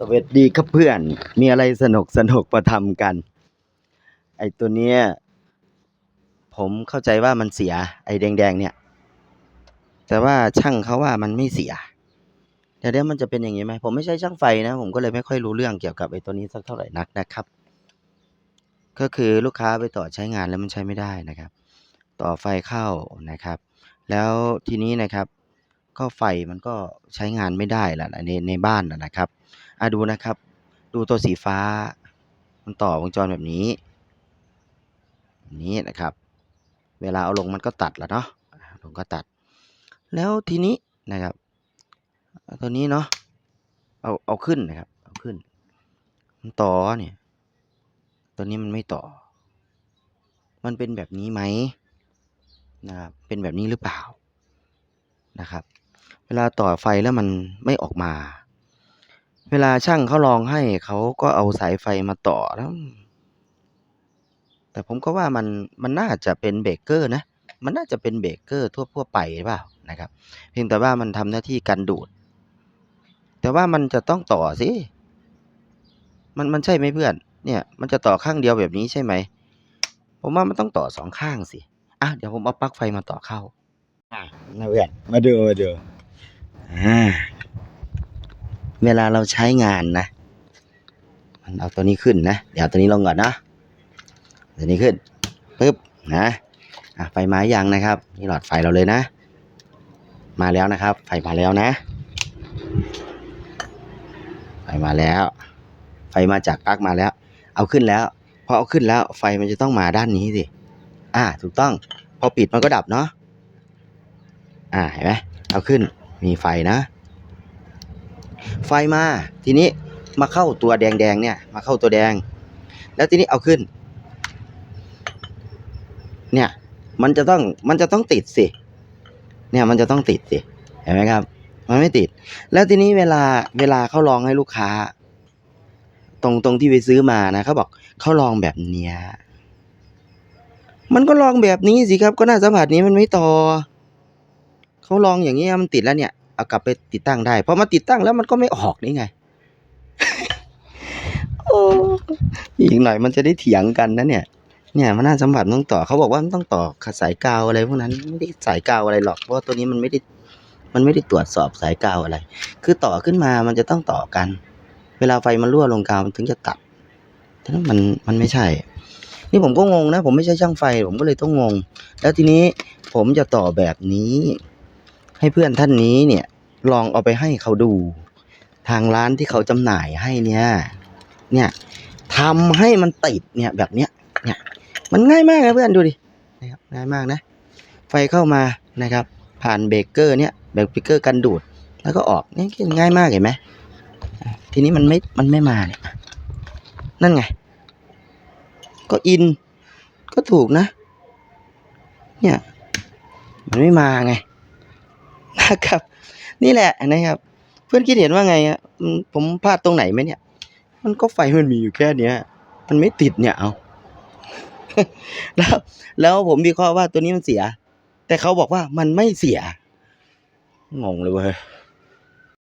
สวัสดีครับเพื่อน มีอะไรสนุกสนุกมาทำกัน ไอตัวเนี้ย ผมเข้าใจว่ามันเสีย ไอแดงๆเนี่ย แต่ว่าช่างเขาว่ามันไม่เสียเดี๋ยวเดี๋ยวมันจะเป็นอย่างนี้ไหม ผมไม่ใช่ช่างไฟนะ ผมก็เลยไม่ค่อยรู้เรื่องเกี่ยวกับไอตัวนี้สักเท่าไหร่นักนะครับ ก็คือลูกค้าไปต่อใช้งานแล้วมันใช้ไม่ได้นะครับ ต่อไฟเข้านะครับ แล้วทีนี้นะครับ ก็ไฟมันก็ใช้งานไม่ได้ล้วในในบ้านนะครับ อะดูนะครับ ดูตัวสีฟ้า มันต่อวงจรแบบนี้นี้นะครับ เวลาเอาลงมันก็ตัดแล้วเนาะลงก็ตัด แล้วทีนี้นะครับ ตัวนี้เนาะเอาเอาขึ้นนะครับ เอาขึ้น มันต่อเนี่ย ตัวนี้มันไม่ต่อ มันเป็นแบบนี้ไหมนะครับเป็นแบบนี้หรือเปล่านะครับ เวลาต่อไฟแล้วมันไม่ออกมา เวลาช่างเขาลองให้เขาก็เอาสายไฟมาต่อแล้ว แต่ผมก็ว่ามันมันน่าจะเป็นเบรกเกอร์นะ มันน่าจะเป็นเบรกเกอร์ทั่วทั่วไปหรือเปล่านะครับ เพียงแต่ว่ามันทำหน้าที่กันดูด แต่ว่ามันจะต้องต่อสิ มันมันใช่ไหมเพื่อน เนี่ยมันจะต่อข้างเดียวแบบนี้ใช่ไหม ผมว่ามันต้องต่อสองข้างสิ อะเดี๋ยวผมเอาปลั๊กไฟมาต่อเข้า อะนะเพื่อนมาดูมาดูอ่า เวลาเราใช้งานนะ มันเอาตัวนี้ขึ้นนะ เดี๋ยวตัวนี้ลงก่อนนะตัวนี้ขึ้นปึ๊บนะอะไฟมายังนะครับ นี่หลอดไฟเราเลยนะ มาแล้วนะครับ ไฟมาแล้วนะ ไฟมาแล้ว ไฟมาจากปลั๊กมาแล้ว เอาขึ้นแล้วพอเอาขึ้นแล้วไฟมันจะต้องมาด้านนี้สิ อ่า ถูกต้อง พอปิดมันก็ดับเนาะ อ่า เห็นไหมเอาขึ้น มีไฟนะ ไฟมาทีนี้มาเข้าตัวแดงๆเนี่ย มาเข้าตัวแดง แล้วทีนี้เอาขึ้น เนี่ย มันจะต้องมันจะต้องติดสิ เนี่ยมันจะต้องติดสิ เห็นไหมครับ มันไม่ติด แล้วทีนี้เวลาเวลาเขาลองให้ลูกค้า ตรงตรงที่ไปซื้อมานะเขาบอกเขาลองแบบเนี้ยมันก็ลองแบบนี้สิครับ ก็น้าสัมผัสนี้มันไม่ต่อเขาลองอย่างเงี้มันติดแล้วเนี่ย เอากลับไปติดตั้งได้พอมาติดตั้งแล้วมันก็ไม่ออกนี่ไงโอ้อีกหน่อยมันจะได้เถียงกันนะเนี่ย เนี่ยมันน่าสัมผัสมันต้องต่อเขาบอกว่ามันต้องต่อสายกาวอะไรพวกนั้นไม่ได้สายกาวอะไรหรอกเพราะว่าตัวนี้มันไม่ได้มันไม่ได้ตรวจสอบสายกาวอะไร คือต่อขึ้นมามันจะต้องต่อกัน เวลาไฟมันรั่วลงกาวมันถึงจะตัดแต่นั้นมันมันไม่ใช่ นี่ผมก็งงนะ ผมไม่ใช่ช่างไฟ ผมก็เลยต้องงง แล้วทีนี้ผมจะต่อแบบนี้ ให้เพื่อนท่านนี้เนี่ยลองเอาไปให้เขาดู ทางร้านที่เขาจำหน่ายให้เนี่ย เนี่ยทำให้มันติดเนี่ยแบบเนี้ยเนี่ยมันง่ายมากนะเพื่อนดูดินะครับง่ายมากนะ ไฟเข้ามานะครับ ผ่านเบรกเกอร์เนี่ยเบรกเกอร์กันดูด แล้วก็ออกนี่ง่ายมากเห็นไหมทีนี้มันไม่มันไม่มาเนี่ยนั่นไง ก็อินก็ถูกนะ เนี่ย มันไม่มาไง ครับ นี่แหละนะครับ เพื่อนคิดเห็นว่าไงฮะผมพลาดตรงไหนไหมเนี่ย มันก็ไฟมันมีอยู่แค่เนี้ย มันไม่ติดเนี่ยเอาแล้วแล้วผมวิเคราะห์ว่าตัวนี้มันเสีย แต่เขาบอกว่ามันไม่เสีย งงเลยเว้ย